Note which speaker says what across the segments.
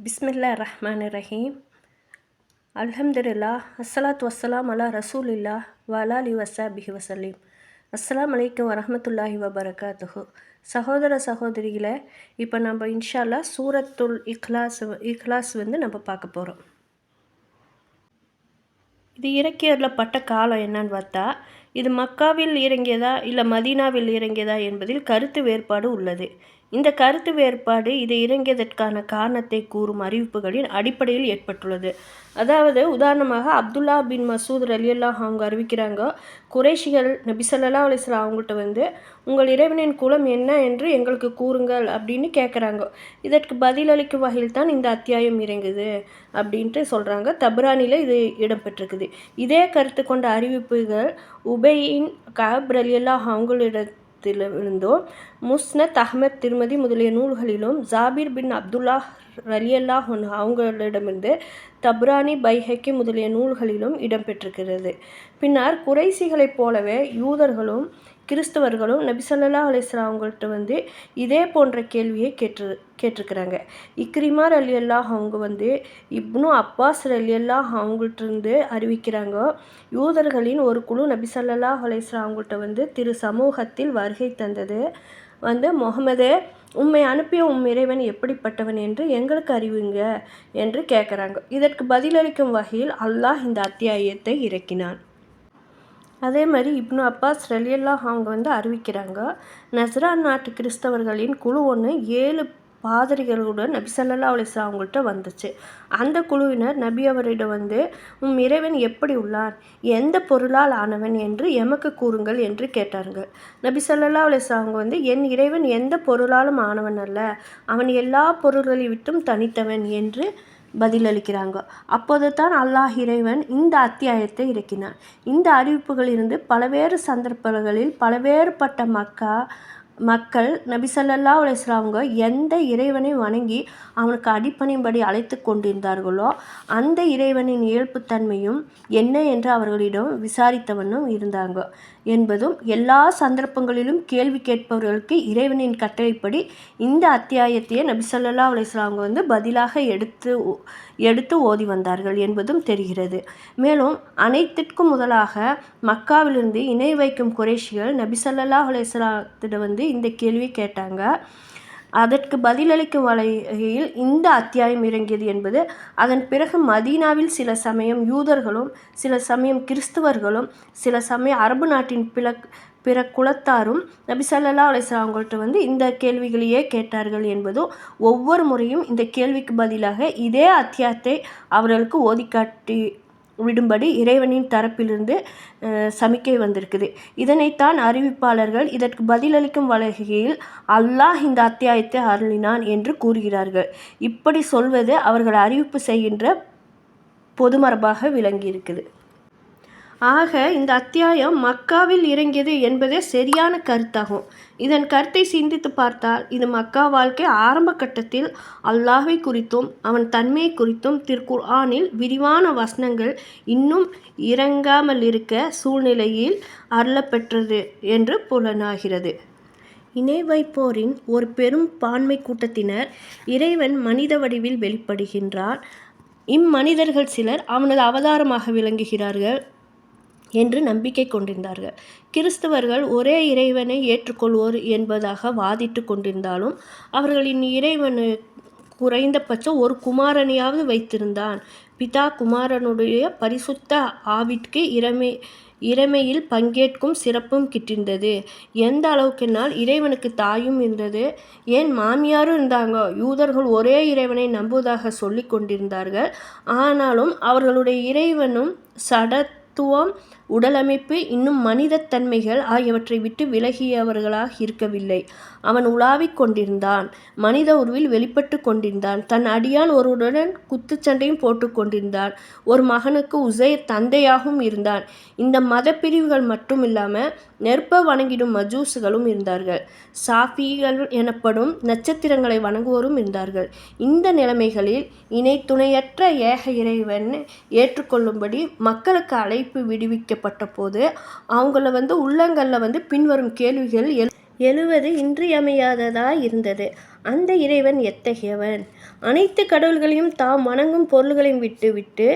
Speaker 1: பிஸ்மில்லா ரஹ்மான் ரஹீம் அல்ஹம்துலில்லா அஸ்ஸலாத் வஸ்ஸலாம் அலா ரசூலில்லா வலாலி வசாபிஹி வசலீம் அஸ்ஸலாம் அலைக்கும் வரமத்துல்லாஹி வபரகாத்துஹு. சகோதர சகோதரிகளை இப்போ நம்ம இன்ஷால்லா சூரத்துல் இக்லாஸ் இக்லாஸ் வந்து நம்ம பார்க்க போகிறோம் இது இறக்கியரில் பட்ட காலம் என்னன்னு பார்த்தா இது மக்காவில் இறங்கியதா இல்லை மதீனாவில் இறங்கியதா என்பதில் கருத்து வேறுபாடு உள்ளது. இந்த கருத்து வேறுபாடு இது இறங்கியதற்கான காரணத்தை கூறும் அறிவிப்புகளின் அடிப்படையில் ஏற்பட்டுள்ளது. அதாவது உதாரணமாக அப்துல்லா பின் மசூத் ரலியல்லா அவங்க அறிவிக்கிறாங்க குறைஷிகள் நபிசல்லா ஸல்லல்லாஹு அவங்கள்ட்ட வந்து உங்கள் இறைவனின் குலம் என்ன என்று எங்களுக்கு கூறுங்கள் அப்படின்னு கேட்குறாங்க இதற்கு பதிலளிக்கும் வகையில் தான் இந்த அத்தியாயம் இறங்குது அப்படின்ட்டு சொல்கிறாங்க தப்ரானியில் இது இடம்பெற்றிருக்குது. இதே கருத்து கொண்ட அறிவிப்புகள் உபையின் கப் ரலியல்லா அவங்களிட இருந்தோ முஸ்னத் அஹ்மத் திருமதி முதலிய நூல்களிலும் ஜாபீர் பின் அப்துல்லா ரலியல்லா அவங்களிடமிருந்து தப்ரானி பைஹக்கி முதலிய நூல்களிலும் இடம்பெற்றிருக்கிறது பின்னர் குறைசிகளைப் போலவே யூதர்களும் கிறிஸ்தவர்களும் நபிசல்லா ஸல்லல்லாஹு அவங்கள்ட்ட வந்து இதே போன்ற கேள்வியை கேட்டு கேட்டிருக்கிறாங்க. இக்ரிமார் அலி அல்லாஹ் அவங்க வந்து இப்னு அப்பாஸ் அலி அல்லாஹ் அவங்கள்ட்ட இருந்து அறிவிக்கிறாங்க. யூதர்களின் ஒரு குழு நபிசல்லா ஸல்லல்லாஹு அவங்கள்ட்ட வந்து திரு சமூகத்தில் வருகை தந்தது. வந்து முகமது உண்மை அனுப்பிய உம் இறைவன் எப்படிப்பட்டவன் என்று எங்களுக்கு அறிவுங்க என்று கேட்குறாங்க. இதற்கு பதிலளிக்கும் வகையில் அல்லாஹ் இந்த அத்தியாயத்தை இறக்கினான். அதே மாதிரி இப்னு அப்பாஸ் ரலியல்லாஹ் அவங்க வந்து அறிவிக்கிறாங்க நஸ்ரான் நாட்டு கிறிஸ்தவர்களின் குழு ஒன்று ஏழு பாதிரிகளுடன் நபி சல்லா அலிஸ்லா அவங்கள்ட்ட வந்துச்சு. அந்த குழுவினர் நபி அவரிடம் வந்து உம் இறைவன் எப்படி உள்ளான்? எந்த பொருளால் ஆனவன் என்று எமக்கு கூறுங்கள் என்று கேட்டார்கள். நபி சல்லா அலிஸ்லா அவங்க வந்து என் இறைவன் எந்த பொருளாலும் ஆனவன் அல்ல. அவன் எல்லா பொருள்களை விட்டும் தனித்தவன் என்று பதிலளிக்கிறாங்க. அப்போது தான் அல்லாஹ் இறைவன் இந்த அத்தியாயத்தை இறக்கினான். இந்த அறிவிப்புகளிலிருந்து பல்வேறு சந்தர்ப்பங்களில் பலவேறுபட்ட மக்கா மக்கள் நபிசல்லா சல்லல்லா எந்த இறைவனை வணங்கி அவனுக்கு அடிப்பணியும்படி அழைத்து கொண்டிருந்தார்களோ அந்த இறைவனின் இயல்புத்தன்மையும் என்ன என்று அவர்களிடம் விசாரித்தவனும் இருந்தாங்க. என்பதும் எல்லா சந்தர்ப்பங்களிலும் கேள்வி கேட்பவர்களுக்கு இறைவனின் கட்டளைப்படி இந்த அத்தியாயத்தையே நபிசல்லா அலிஸ்லாம் அலிஸ்லாமுங்க வந்து பதிலாக எடுத்து எடுத்து ஓதி வந்தார்கள் என்பதும் தெரிகிறது. மேலும் அனைத்திற்கும் முதலாக மக்காவிலிருந்து இணை வைக்கும் குறைஷிகள் நபிசல்லா சொல்லல்லா அலிஸ்லாத்திடம் வந்து இந்த கேள்வி கேட்டாங்க. அதற்கு பதிலளிக்கும் வகையில் இந்த அத்தியாயம் இறங்கியது என்பது அதன் பிறகு மதீனாவில் சில சமயம் யூதர்களும் சில சமயம் கிறிஸ்துவர்களும் சில சமயம் அரபு நாட்டின் பிற பிற குலத்தாரும் நபி சல்லா அலிஸ்லாம் அவங்கள்ட்ட வந்து இந்த கேள்விகளையே கேட்டார்கள் என்பதும் ஒவ்வொரு முறையும் இந்த கேள்விக்கு பதிலாக இதே அத்தியாயத்தை அவர்களுக்கு ஓதிக்காட்டி விடும்படி இறைவனின் தரப்பிலிருந்து சமிக்கை வந்திருக்குது. இதனைத்தான் அறிவிப்பாளர்கள் இதற்கு பதிலளிக்கும் வகையில் அல்லாஹ் இந்த அத்தியாயத்தை அருளினான் என்று கூறுகிறார்கள். இப்படி சொல்வது அவர்கள் அறிவிப்பு செய்கின்ற பொதுமரபாக விளங்கியிருக்குது. ஆக இந்த அத்தியாயம் மக்காவில் இறங்கியது என்பதே சரியான கருத்தாகும். இதன் கருத்தை சிந்தித்து பார்த்தால் இது மக்கா வாழ்க்கை ஆரம்ப கட்டத்தில் அல்லாஹை குறித்தும் அவன் தன்மையை குறித்தும் திருக்குர் ஆனில் விரிவான வசனங்கள் இன்னும் இறங்காமல் இருக்க சூழ்நிலையில் அருளப்பெற்றது என்று புலனாகிறது. இணை வைப்போரின் ஒரு பெரும் பான்மை கூட்டத்தினர் இறைவன் மனித வடிவில் வெளிப்படுகின்றான் இம்மனிதர்கள் சிலர் அவனது அவதாரமாக விளங்குகிறார்கள். என்று நம்பிக்கை கொண்டிருந்தார்கள். கிறிஸ்தவர்கள் ஒரே இறைவனை ஏற்றுக்கொள்வோர் என்பதாக வாதிட்டு கொண்டிருந்தாலும் அவர்களின் இறைவனு குறைந்தபட்சம் ஒரு குமாரனையாவது வைத்திருந்தான். பிதா குமாரனுடைய பரிசுத்த ஆவிற்கு இறமை இறைமையில் பங்கேற்கும் சிறப்பும் கிட்டிருந்தது. எந்த அளவுக்குனால் இறைவனுக்கு தாயும் இருந்தது? ஏன் மாமியாரும் இருந்தாங்க? யூதர்கள் ஒரே இறைவனை நம்புவதாக சொல்லி கொண்டிருந்தார்கள். ஆனாலும் அவர்களுடைய இறைவனும் சடத்துவம் உடலமைப்பு இன்னும் மனிதத்தன்மைகள் ஆகியவற்றை விட்டு விலகியவர்களாக இருக்கவில்லை. அவன் உலாவிக் கொண்டிருந்தான். மனித உருவில் வெளிப்பட்டு கொண்டிருந்தான். தன் அடியான் ஒருவருடன் குத்துச்சண்டையும் போட்டு கொண்டிருந்தான். ஒரு மகனுக்கு உசைர் தந்தையாகவும் இருந்தான். இந்த மத பிரிவுகள் மட்டும் இல்லாமல் நெருப்ப வணங்கிடும் மஜூஸுகளும் இருந்தார்கள். சாஃபிகள் எனப்படும் நட்சத்திரங்களை வணங்குவோரும் இருந்தார்கள். இந்த நிலைமைகளில் இணை துணையற்ற ஏக இறைவன் ஏற்றுக்கொள்ளும்படி மக்களுக்கு அழைப்பு விடுவிக்க ஏற்பட்ட போது அவங்கள வந்து உள்ளங்களில் வந்து பின்வரும் கேள்விகள் எழு எழுவது இன்றியமையாததாய் இருந்தது. அந்த இறைவன் எத்தகையவன்? அனைத்து கடவுள்களையும் தாம் வணங்கும் பொருள்களையும் விட்டு விட்டு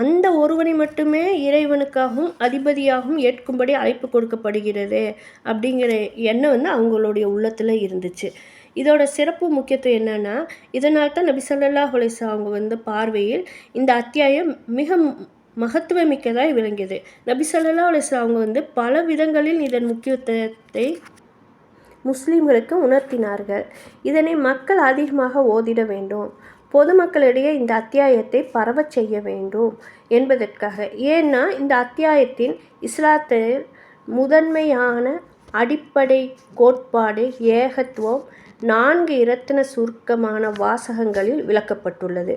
Speaker 1: அந்த ஒருவனை மட்டுமே இறைவனுக்காகவும் அதிபதியாகவும் ஏற்கும்படி அழைப்பு கொடுக்கப்படுகிறது அப்படிங்கிற எண்ணம் வந்து அவங்களுடைய உள்ளத்தில் இருந்துச்சு. இதோட சிறப்பு முக்கியத்துவம் என்னன்னா இதனால் தான் நபி சொல்லல்லா அலைஹி அவங்க வந்து பார்வையில் இந்த அத்தியாயம் மிக மகத்துவமிக்கதாய் விளங்கியது. நபி ஸல்லல்லாஹு அலைஹி அவங்க வந்து பல விதங்களில் இதன் முக்கியத்துவத்தை முஸ்லீம்களுக்கு உணர்த்தினார்கள். இதனை மக்கள் அதிகமாக ஓதிட வேண்டும். பொதுமக்களிடையே இந்த அத்தியாயத்தை பரவச் செய்ய வேண்டும் என்பதற்காக. ஏன்னா இந்த அத்தியாயத்தின் இஸ்லாத்தில் முதன்மையான அடிப்படை கோட்பாடு ஏகத்துவம் நான்கு இரத்தின சுருக்கமான வாசகங்களில் விளக்கப்பட்டுள்ளது.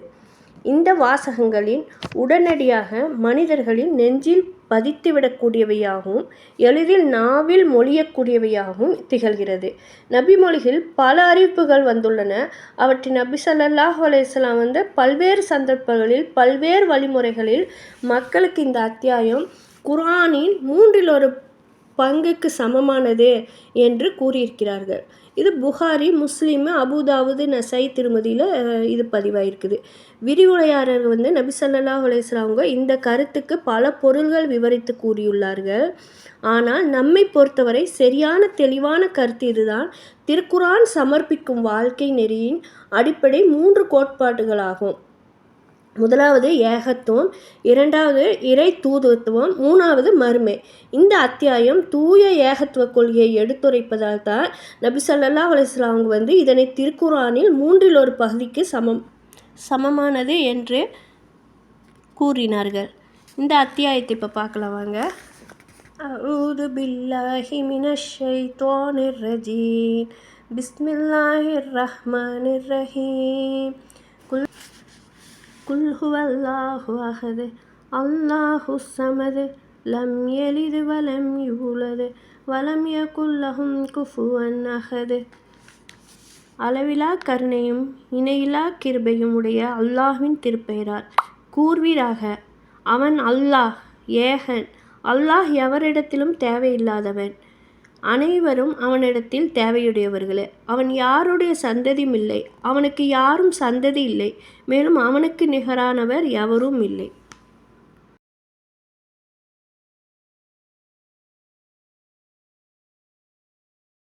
Speaker 1: இந்த வாசகங்களின் உடனடியாக மனிதர்களின் நெஞ்சில் பதித்துவிடக்கூடியவையாகவும் எளிதில் நாவில் மொழியக்கூடியவையாகவும் திகழ்கிறது. நபிமொழிகள் பல அறிவிப்புகள் வந்துள்ளன. அவற்றின் நபி சல்லாஹ் அலையாம் வந்து பல்வேறு சந்தர்ப்பங்களில் பல்வேறு வழிமுறைகளில் மக்களுக்கு இந்த அத்தியாயம் குர்ஆனின் மூன்றில் ஒரு பங்குக்கு சமமானது என்று கூறியிருக்கிறார்கள். இது புகாரி முஸ்லீம் அபுதாவுது நசை திருமதியில் இது பதிவாயிருக்குது. விரிவுரையாளர் வந்து நபி ஸல்லல்லாஹு இந்த கருத்துக்கு பல பொருள்கள் விவரித்து கூறியுள்ளார்கள். ஆனால் நம்மை பொறுத்தவரை சரியான தெளிவான கருத்து இதுதான். திருக்குரான் சமர்ப்பிக்கும் வாழ்க்கை நெறியின் அடிப்படை மூன்று கோட்பாடுகளாகும். முதலாவது ஏகத்துவம் இரண்டாவது இறை தூதுத்துவம் மூணாவது மறுமை இந்த அத்தியாயம் தூய ஏகத்துவ கொள்கையை எடுத்துரைப்பதால் தான் நபி ஸல்லல்லாஹு அலைஹி வஸல்லம் அவங்க வந்து இதனை திருக்குரானில் மூன்றில் ஒரு பகுதிக்கு சமம் சமமானது என்று கூறினார்கள் இந்த அத்தியாயத்தை இப்போ பார்க்கலாம் வாங்க أعوذ بالله من الشيطان الرجيم بسم الله الرحمن الرحيم குல்ஹுவல்லாஹு அகது அல்லாஹு சமது. லம் எளிது வலம் யூலது வலம் யகுல்லஹும் குஃபுவன் அகது அளவிலா கருணையும் இணையிலா கிருபையும் உடைய அல்லாஹ்வின் திருப்பெயரார் கூர்வீராக அவன் அல்லாஹ் ஏகன். அல்லாஹ் எவரிடத்திலும் தேவையில்லாதவன். அனைவரும் அவனிடத்தில் தேவையுடையவர்களே. அவன் யாருடைய சந்ததியும் இல்லை. அவனுக்கு யாரும் சந்ததி இல்லை. மேலும் அவனுக்கு நிகரானவர் எவரும் இல்லை.